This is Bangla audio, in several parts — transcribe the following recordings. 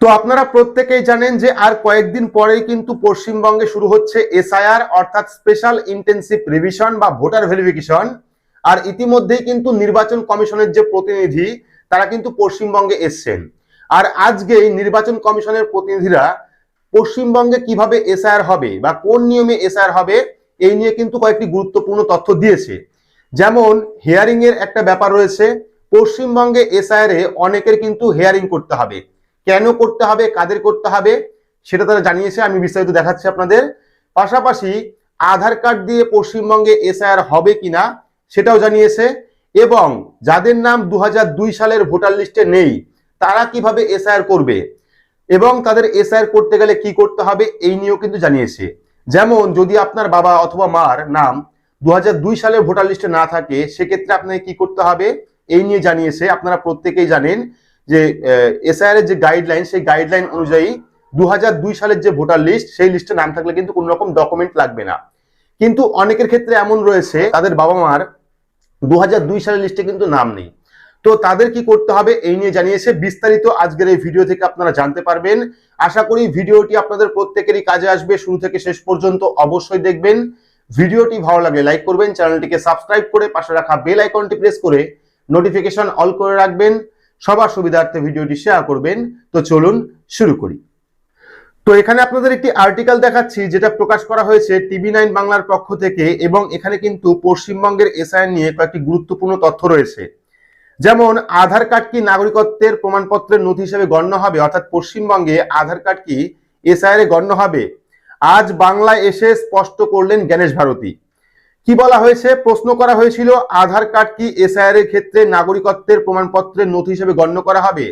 তো আপনারা প্রত্যেকেই জানেন যে আর কয়েকদিন পরেই কিন্তু পশ্চিমবঙ্গে শুরু হচ্ছে এসআইআর, অর্থাৎ স্পেশাল ইন্টেন্সিভ রিভিশন বা ভোটার ভেরিফিকেশন। আর ইতিমধ্যেই কিন্তু নির্বাচন কমিশনের যে প্রতিনিধি, তারা কিন্তু পশ্চিমবঙ্গে এসছেন। আর আজকে এই নির্বাচন কমিশনের প্রতিনিধিরা পশ্চিমবঙ্গে কীভাবে এসআইআর হবে বা কোন নিয়মে এসআইআর হবে, এই নিয়ে কিন্তু কয়েকটি গুরুত্বপূর্ণ তথ্য দিয়েছে। যেমন হিয়ারিং এর একটা ব্যাপার রয়েছে, পশ্চিমবঙ্গে এসআইআর এ অনেকের কিন্তু হিয়ারিং করতে হবে। কেন করতে হবে, কাদের করতে হবে, সেটা তারা জানিয়েছে, আমি বিস্তারিত দেখাচ্ছি আপনাদের। পাশাপাশি আধার কার্ড দিয়ে পশ্চিমবঙ্গে এসআইআর হবে কিনা, সেটাও জানিয়েছে। এবং যাদের নাম দু হাজার দুই সালের ভোটার লিস্টে নেই, তারা কীভাবে এসআইআর করবে? এবং তাদের এসআইআর করতে গেলে কি করতে হবে, এই নিয়েও কিন্তু জানিয়েছে। যেমন যদি আপনার বাবা অথবা মার নাম দু দুই সালের ভোটার লিস্টে না থাকে, সেক্ষেত্রে আপনাকে কি করতে হবে, এই নিয়ে জানিয়েছে, আপনারা প্রত্যেকেই জানেন। যে এসআইআর এর যে গাইডলাইন সেই গাইডলাইন অনুযায়ী দু হাজার দুই সালের যে ভোটার লিস্ট সেই লিস্টে নাম থাকলে কিন্তু কোনো রকম ডকুমেন্ট লাগবে না। কিন্তু অনেকের ক্ষেত্রে এমন রয়েছে, তাদের বাবা মার দু হাজার দুই সালের লিস্টে কিন্তু নাম নেই। তো তাদের কি করতে হবে, এই নিয়ে জানিয়েছে বিস্তারিত আজকের এই ভিডিও থেকে আপনারা জানতে পারবেন। আশা করি ভিডিওটি আপনাদের প্রত্যেকেরই কাজে আসবে, শুরু থেকে শেষ পর্যন্ত অবশ্যই দেখবেন। ভিডিওটি ভালো লাগলে লাইক করবেন চ্যানেলটিকে সাবস্ক্রাইব করে পাশে রাখা বেল আইকনটি প্রেস করে নোটিফিকেশন অল করে রাখবেন। সবার সুবিধার্থে ভিডিওটি শেয়ার করবেন। তো চলুন শুরু করি। তো এখানে আপনাদের একটি আর্টিকেল দেখাচ্ছি, যেটা প্রকাশ করা হয়েছে টিভি নাইন বাংলার পক্ষ থেকে এবং এখানে কিন্তু পশ্চিমবঙ্গের এসআইএন নিয়ে কয়েকটি গুরুত্বপূর্ণ তথ্য রয়েছে। যেমন, আধার কার্ড কি নাগরিকত্বের প্রমাণপত্রের নথি হিসেবে গণ্য হবে? অর্থাৎ পশ্চিমবঙ্গে আধার কার্ড কি এসআইআর এ গণ্য হবে? আজ বাংলায় এসে স্পষ্ট করলেন গণেশ ভারতী। কি বলা হয়েছে? প্রশ্ন করা হয়েছিল, আধার কার্ড কি এসআইআর এর ক্ষেত্রে নাগরিকত্বের প্রমাণপত্রের নথি হিসেবে গণ্য করা হবে?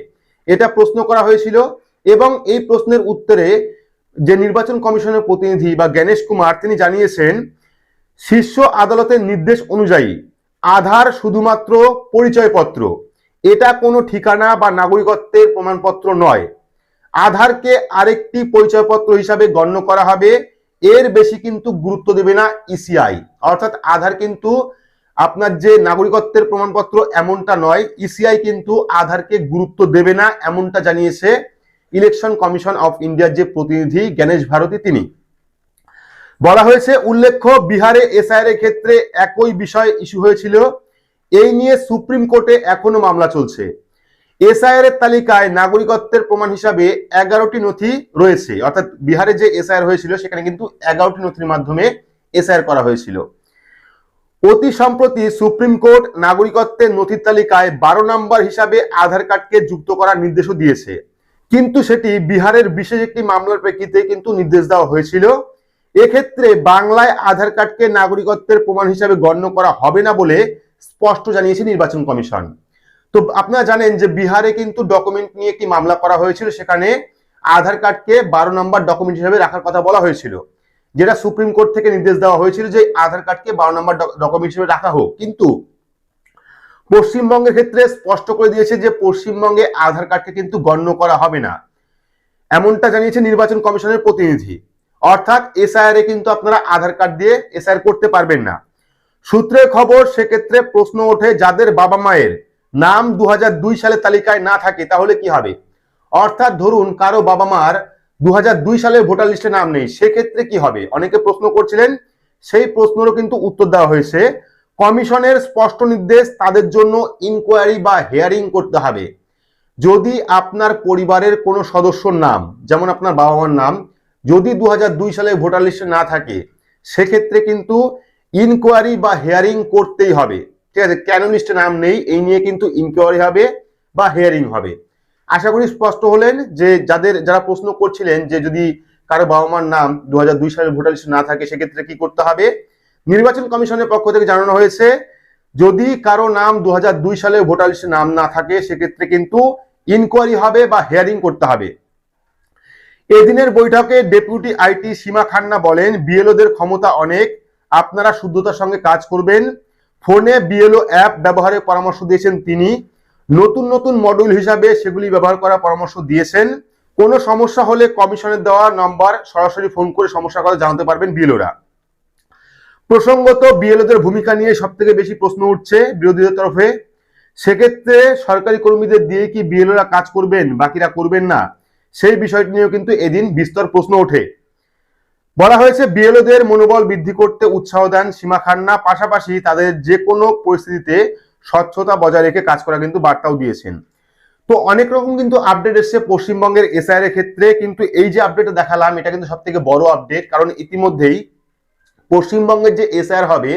এটা প্রশ্ন করা হয়েছিল এবং এই প্রশ্নের উত্তরে যে নির্বাচন কমিশনের প্রতিনিধি বা গণেশ কুমার, তিনি জানিয়েছেন, শীর্ষ আদালতের নির্দেশ অনুযায়ী আধার শুধুমাত্র পরিচয়পত্র। এটা কোনো ঠিকানা বা নাগরিকত্বের প্রমাণপত্র নয়। আধারকে আরেকটি পরিচয়পত্র হিসাবে গণ্য করা হবে এর বেশি কিন্তু গুরুত্ব দেবে না ইসিআই অর্থাৎ আধার কিন্তু আপনার যে নাগরিকত্বের প্রমাণপত্র এমনটা নয় ইসিআই কিন্তু আধারকে গুরুত্ব দেবে না এমনটা জানিয়েছে ইলেকশন কমিশন অফ ইন্ডিয়ার যে প্রতিনিধি গণেশ ভারতী তিনি। বলা হয়েছে, উল্লেখ্য, বিহারে এসআইআর এর ক্ষেত্রে একই বিষয় ইস্যু হয়েছিল। এই নিয়ে সুপ্রিম কোর্টে এখনও মামলা চলছে। এসআইআর এর তালিকায় নাগরিকত্বের প্রমাণ হিসাবে এগারোটি নথি রয়েছে। অর্থাৎ বিহারে যে এসআইআর হয়েছিল, সেখানে কিন্তু এগারোটি নথির মাধ্যমে এসআইআর করা হয়েছিল। অতি সম্প্রতি সুপ্রিম কোর্ট নাগরিকত্বের নথির তালিকায় বারো নম্বর হিসাবে আধার কার্ডকে যুক্ত করার নির্দেশও দিয়েছে। কিন্তু সেটি বিহারের বিশেষ একটি মামলার প্রেক্ষিতে কিন্তু নির্দেশ দেওয়া হয়েছিল। এক্ষেত্রে বাংলায় আধার কার্ডকে নাগরিকত্বের প্রমাণ হিসাবে গণ্য করা হবে না বলে স্পষ্ট জানিয়েছে নির্বাচন কমিশন। তো আপনারা জানেন যে বিহারে কিন্তু ডকুমেন্ট নিয়ে একটি মামলা করা হয়েছিল? সেখানে আধার কার্ডকে বারো নম্বর ডকুমেন্ট হিসেবে রাখার কথা বলা হয়েছিল, যেটা সুপ্রিম কোর্ট থেকে নির্দেশ দেওয়া হয়েছিল যে আধার কার্ডকে বারো নম্বর ডকুমেন্ট হিসেবে রাখা হোক। কিন্তু পশ্চিমবঙ্গের ক্ষেত্রে স্পষ্ট করে দিয়েছে যে পশ্চিমবঙ্গে আধার কার্ডকে কিন্তু গণ্য করা হবে না। এমনটা জানিয়েছে নির্বাচন কমিশনের প্রতিনিধি। অর্থাৎ এসআইআর এ কিন্তু আপনারা আধার কার্ড দিয়ে এসআইআর করতে পারবেন না। সূত্রের খবর, সেক্ষেত্রে প্রশ্ন ওঠে যাদের বাবা মায়ের। নাম দু হাজার দুই সালের তালিকায় না থাকে, তাহলে কি হবে? অর্থাৎ ধরুন কারও বাবা মার দু সালের ভোটার লিস্টে নাম নেই, সেক্ষেত্রে কি হবে? অনেকে প্রশ্ন করছিলেন, সেই প্রশ্নেরও কিন্তু উত্তর দেওয়া হয়েছে। কমিশনের স্পষ্ট নির্দেশ তাদের জন্য ইনকোয়ারি বা হেয়ারিং করতে হবে। যদি আপনার পরিবারের কোনো সদস্যর নাম, যেমন আপনার বাবা মার নাম, যদি দু হাজার দুই সালে ভোটার লিস্টে না থাকে, সেক্ষেত্রে কিন্তু ইনকোয়ারি বা হেয়ারিং করতেই হবে। ঠিক আছে? কেন নাম নেই? এই নিয়ে কিন্তু ইনকোয়ারি হবে বা হেয়ারিং হবে। আশা করি স্পষ্ট হলেন যে যাদের, যারা প্রশ্ন করছিলেন যে যদি কারও বাবা মার নাম দু সালের ভোটার লিস্টে না থাকে, সেক্ষেত্রে কি করতে হবে? নির্বাচন কমিশনের পক্ষ থেকে জানানো হয়েছে, যদি কারও নাম দু হাজার দুই সালে ভোটার লিস্টে নাম না থাকে, সেক্ষেত্রে কিন্তু ইনকোয়ারি হবে বা হেয়ারিং করতে হবে। এদিনের বৈঠকে ডেপুটি আইটি সীমা খান্না বলেন, বিএলওদের ক্ষমতা অনেক, আপনারা শুদ্ধতার সঙ্গে কাজ করবেন ফোনে বিএলও অ্যাপ ব্যবহারের পরামর্শ দিয়েছেন তিনি। নতুন নতুন মডিউল হিসাবে সেগুলি ব্যবহার করার পরামর্শ দিয়েছেন। কোনো সমস্যা হলে কমিশনের দেওয়া নম্বর সরাসরি ফোন করে সমস্যার কথা জানাতে পারবেন বিএলওরা। প্রসঙ্গত, বিএলওদের ভূমিকা নিয়ে সব থেকে বেশি প্রশ্ন উঠছে বিরোধীদের তরফে। সেক্ষেত্রে সরকারি কর্মীদের দিয়ে কি বিএলওরা কাজ করবেন, বাকিরা করবেন না? সেই বিষয়টি নিয়েও কিন্তু এদিন বিস্তর প্রশ্ন ওঠে। বলা হয়েছে, বিএলওদের মনোবল বৃদ্ধি করতে উৎসাহ দেন সীমা খান্না। পাশাপাশি তাদের যে কোনো পরিস্থিতিতে স্বচ্ছতা বজায় রেখে কাজ করা কিন্তু বার্তাও দিয়েছেন। তো অনেক রকম কিন্তু আপডেট এসছে পশ্চিমবঙ্গের এসআইআর এর ক্ষেত্রে, কিন্তু এই যে আপডেট দেখালাম, এটা কিন্তু সব থেকে বড় আপডেট কারণ ইতিমধ্যেই পশ্চিমবঙ্গের যে এসআইআর হবে,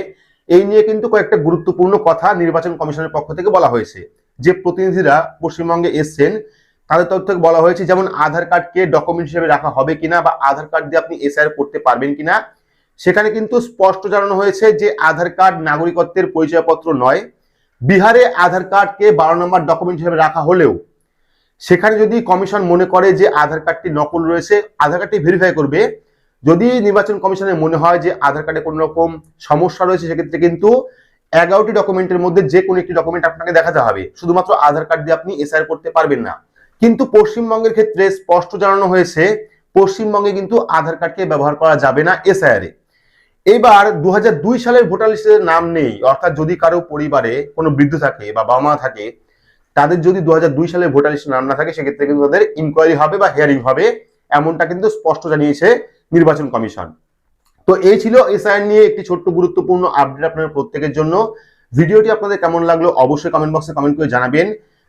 এই নিয়ে কিন্তু কয়েকটা গুরুত্বপূর্ণ কথা নির্বাচন কমিশনের পক্ষ থেকে বলা হয়েছে। যে প্রতিনিধিরা পশ্চিমবঙ্গে এসছেন তাদের তরফ থেকে বলা হয়েছে যেমন আধার কার্ডকে ডকুমেন্ট হিসেবে রাখা হবে কিনা বা আধার কার্ড দিয়ে আপনি এসআইআর করতে পারবেন কিনা, সেখানে কিন্তু স্পষ্ট জানানো হয়েছে যে আধার কার্ড নাগরিকত্বের পরিচয়পত্র নয়। বিহারে আধার কার্ডকে বারো নম্বর ডকুমেন্ট হিসেবে রাখা হলেও, সেখানে যদি কমিশন মনে করে যে আধার কার্ডটি নকল রয়েছে, আধার কার্ডটি ভেরিফাই করবে। যদি নির্বাচন কমিশনের মনে হয় যে আধার কার্ডে কোনো রকম সমস্যা রয়েছে, সেক্ষেত্রে কিন্তু এগারোটি ডকুমেন্টের মধ্যে যে কোনো একটি ডকুমেন্ট আপনাকে দেখাতে হবে। শুধুমাত্র আধার কার্ড দিয়ে আপনি এসআইআর করতে পারবেন না। কিন্তু পশ্চিমবঙ্গের ক্ষেত্রে স্পষ্ট জানানো হয়েছে, পশ্চিমবঙ্গে কিন্তু আধার কার্ডকে ব্যবহার করা যাবে না এসআইআর এবার দু হাজার দুই সালের ভোটার লিস্টের নাম নেই, অর্থাৎ যদি কারও পরিবারে কোনো বৃদ্ধ থাকে বা বাবা মা থাকে, তাদের যদি দু হাজার দুই সালের ভোটার লিস্টের নাম না থাকে, সেক্ষেত্রে কিন্তু তাদের ইনকোয়ারি হবে বা হিয়ারিং হবে, এমনটা কিন্তু স্পষ্ট জানিয়েছে নির্বাচন কমিশন। তো এই ছিল এসআইআর নিয়ে একটি ছোট্ট গুরুত্বপূর্ণ আপডেট আপনাদের প্রত্যেকের জন্য। ভিডিওটি আপনাদের কেমন লাগল অবশ্যই কমেন্ট বক্সে কমেন্ট করে জানাবেন।